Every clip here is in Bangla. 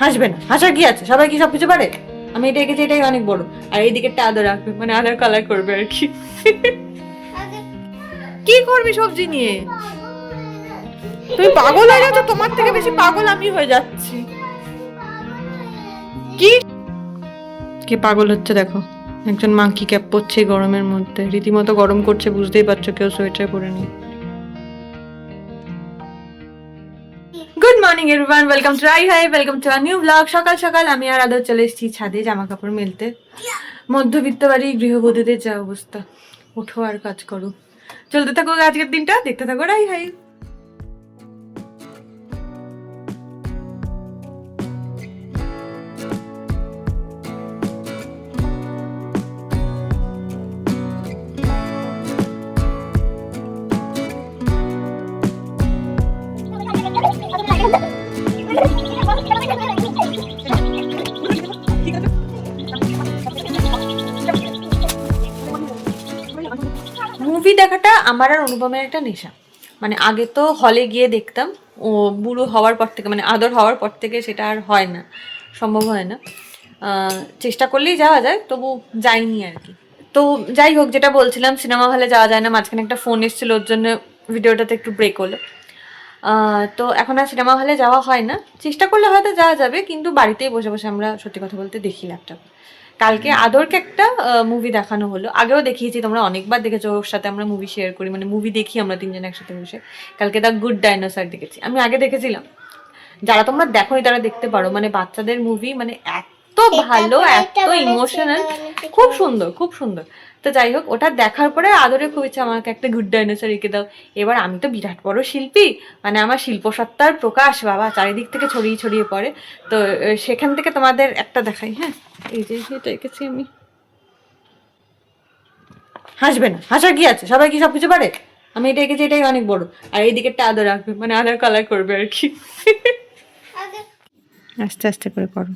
হাসবে না। হাসার কি আছে? সবাই কি সবকিছু পারে? আমি এটা এঁকেছি, এটাই অনেক বড়। আর এই দিকেরটা আদর রাখবে মানে আদার কালার করবে আর কি। কি করবি সবজি নিয়ে? তুমি পাগল হয়ে যাচ্ছ, তোমার থেকে বেশি পাগল আমি হয়ে যাচ্ছি। কি? কে পাগল হচ্ছে দেখো। একজন মাংকি ক্যাপ পরছে গরমের মধ্যে। রীতিমতো গরম করছে, বুঝতেই পারছ কেউ সোয়েটার পরে নেই। Morning everyone welcome to I hi welcome to a new blog সকাল সকাল আমি আর আদর চলে এসেছি ছাদে জামা কাপড় মেলতে। মধ্যবিত্ত বাড়ি, গৃহবধূদের যা অবস্থা। ওঠো আর কাজ করো। চলতে থাকো আজকের দিনটা। দেখতে থাকো রাই হাই মুভি দেখাটা আমার আর অনুপমের একটা নেশা। মানে আগে তো হলে গিয়ে দেখতাম, ও বুড়ো হওয়ার পর থেকে মানে আদর হওয়ার পর থেকে সেটা আর হয় না, সম্ভব হয় না। চেষ্টা করলেই যাওয়া যায়, তবু যাইনি আর কি। তো যাই হোক, যেটা বলছিলাম সিনেমা হলে যাওয়া যায় না, মাঝখানে একটা ফোন এসেছিল, ওর জন্য ভিডিওটাতে একটু ব্রেক হলো। তো এখন আর সিনেমা হলে যাওয়া হয় না। চেষ্টা করলে হয়তো যাওয়া যাবে, কিন্তু বাড়িতেই বসে বসে আমরা সত্যি কথা বলতে দেখি ল্যাপটপ কালকে আদরকে একটা মুভি দেখানো হলো। আগেও দেখিয়েছি তোমরা অনেকবার দেখেছ ওর সাথে আমরা মুভি শেয়ার করি মানে মুভি দেখি আমরা তিনজন একসাথে বসে। কালকে দ্য গুড ডাইনোসার দেখেছি। আমি আগে দেখেছিলাম। যারা তোমরা দেখোনি তারা দেখতে পারো। মানে বাচ্চাদের মুভি মানে এত ভালো এত ইমোশনাল খুব সুন্দর খুব সুন্দর। তো যাই হোক ওটা দেখার পরে আদরে খুব ইচ্ছা আমাকে একটা গুড ডাইনোসর এঁকে দাও। এবার আমি তো বিরাট বড় শিল্পী মানে আমার শিল্পসত্তার প্রকাশ বাবা চারিদিক থেকে ছড়িয়ে ছড়িয়ে পড়ে। তো সেখান থেকে তোমাদের একটা দেখাই হ্যাঁ? এই যে এটা এঁকেছি আমি। হাসবে না হাসা কি আছে? সবাই কি সব কিছু পারে? আমি এটা এঁকেছি এটাই অনেক বড়। আর এই দিকেরটা আদর রাখবে মানে আদার কালার করবে আর কি। আস্তে আস্তে করে করো।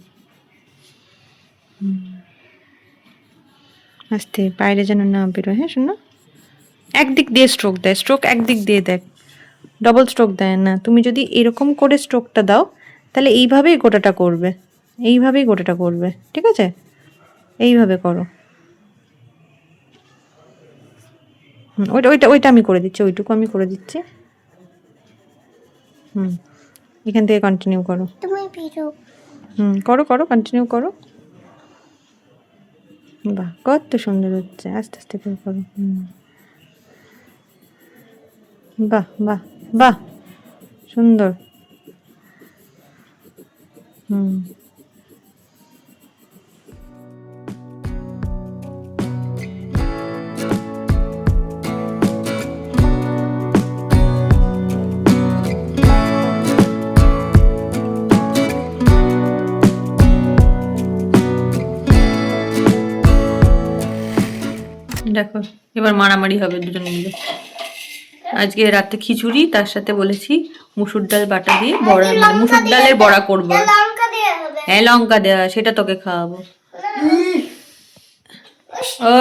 হুম। আস্তে বাইরে যেন না বেরোয় হ্যাঁ শোনো। একদিক দিয়ে স্ট্রোক দেয় স্ট্রোক একদিক দিয়ে দেখ ডবল স্ট্রোক দেয় না। তুমি যদি এরকম করে স্ট্রোকটা দাও তাহলে এইভাবেই গোটাটা করবে। এইভাবেই গোটাটা করবে ঠিক আছে? এইভাবে করো। হুম ওইটা ওইটা ওইটা আমি করে দিচ্ছি ওইটুকু আমি করে দিচ্ছি। হুম এখান থেকে কন্টিনিউ করো। হুম করো করো কন্টিনিউ করো। বাহ কত সুন্দর হচ্ছে আস্তে আস্তে করে করো। হুম। বাহ বাহ বাহ সুন্দর। হুম। দেখো এবার মারামারি হবে দুজন মিলে। আজকে রাতে খিচুড়ি তার সাথে বলেছি মুসুর ডাল বাটা দিয়ে বড়া মানে মুসুর ডালের বড়া করব। লঙ্কা দেওয়া হবে। হ্যাঁ লঙ্কা দেওয়া সেটা তোকে খাওয়াবো।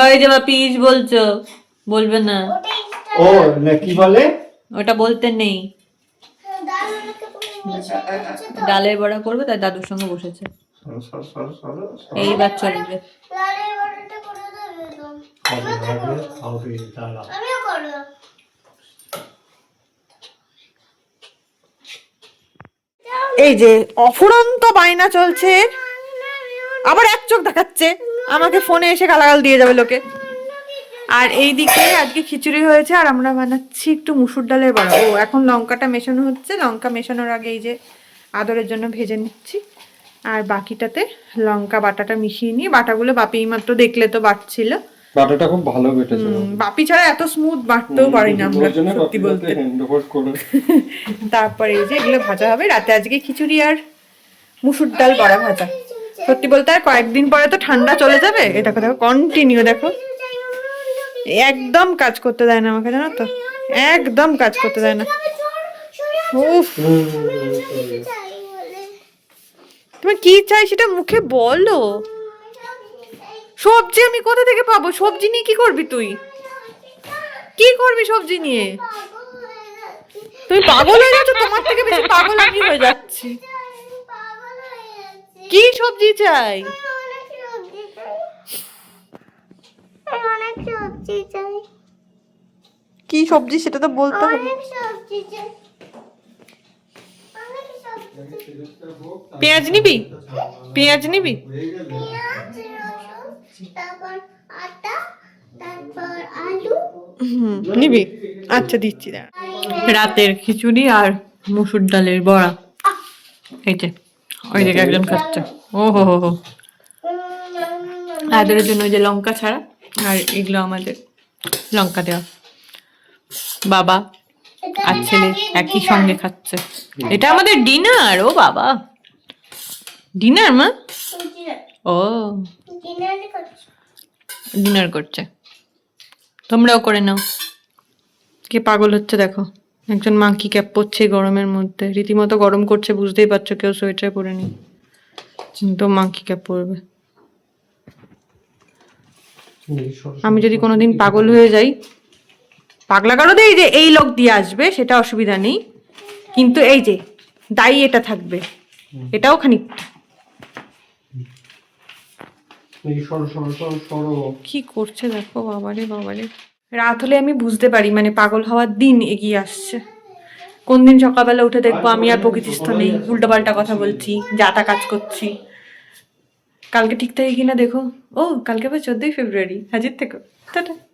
ওই যে বা পিস বলছো বলবে না। ও না কি বলে? ওটা বলতে নেই। ডাল অনেকে পরে ডালের বড়া করবে তাই দাদুর সঙ্গে বসেছে। সরো, সরো, সরো, সরো, সরো। এইবার চলবে এই যে অফুরন্ত বায়না চলছে। আবার এক চোখ দেখাচ্ছে। আমাকে ফোনে এসে গালাগাল দিয়ে যাবে লোকে। আর এই দিকে আজকে খিচুড়ি হয়েছে, আর আমরা বানাচ্ছি একটু মুসুর ডালের বড়া। ও, এখন লঙ্কাটা মেশানো হচ্ছে। লঙ্কা মেশানোর আগে এই যে আদরের জন্য ভেজে নিচ্ছি। আর বাকিটাতে লঙ্কা বাটাটা মিশিয়ে নিয়ে, বাটাগুলো বাপি মাত্র দেখলে তো বাটছিল বাটাটা খুব ভালো বেটেছে। বাপি ছাড়া এত স্মুথ বাটতেও পারি না আমরা সত্যি বলতে। তারপরে এই যে এগুলো ভাজা হবে রাতে আজকে খিচুড়ি আর মুসুর ডাল বড়া ভাজা। সত্যি বলতে আর কয়েকদিন পরে তো ঠান্ডা চলে যাবে এটা দেখো কন্টিনিউ দেখো। একদম কাজ করতে দেয় না আমাকে জানো তো? একদম কাজ করতে দেয় না। উফ। তুমি কি চাই সেটা মুখে বলো। সবজি আমি কোথা থেকে পাবো? সবজি নিয়ে কি করবি তুই? কি করবি সবজি নিয়ে? তুমি পাগল হয়ে যাচ্ছ? তোমার থেকে বেশি পাগল আমি হয়ে যাচ্ছি। কি সবজি চাই? কি সবজি সেটা তো বলতে হবে। পেঁয়াজ নিবি? পেঁয়াজ নিবি? তারপর আটা তারপর আলু। হুম নিবি? আচ্ছা দিচ্ছি দাঁড়া। রাতের খিচুড়ি আর মসুর ডালের বড়া। এই যে ওই দিকে একজন খাচ্ছে। ও হো হো হো। আদরের জন্য ওই যে লঙ্কা ছাড়া আর এগুলো আমাদের লঙ্কা দেওয়া। বাবা আর ছেলে একই সঙ্গে খাচ্ছে। এটা আমাদের ডিনার ও বাবা। ডিনার মা? ও। ডিনার করছে। তোমরাও করে নাও। কে পাগল হচ্ছে দেখো। একজন মাংকি ক্যাপ পরছে গরমের মধ্যে। রীতিমতো গরম করছে, বুঝতেই পারছ কেউ সোয়েটার পরে নি কিন্তু মাংকি ক্যাপ পরবে? আমি যদি কোনোদিন পাগল হয়ে যাই, পাগলা কারোতে এই যে এই লোক দিয়ে আসবে, সেটা অসুবিধা নেই। কিন্তু এই যে, দায়ী এটা থাকবে। এটাও খানিকটা। কি করছে দেখো, বাবারে বাবারে। রাত হলে আমি বুঝতে পারি মানে পাগল হওয়ার দিন এগিয়ে আসছে। কোন দিন সকালবেলা উঠে দেখব আমি আর প্রকৃতিস্থ নেই। উল্টোপাল্টা কথা বলছি, যা তা কাজ করছি। কালকে ঠিক থাকে কিনা দেখো? ও, কালকে আবার চোদ্দই ফেব্রুয়ারি, হাজির থেকে। টাটা।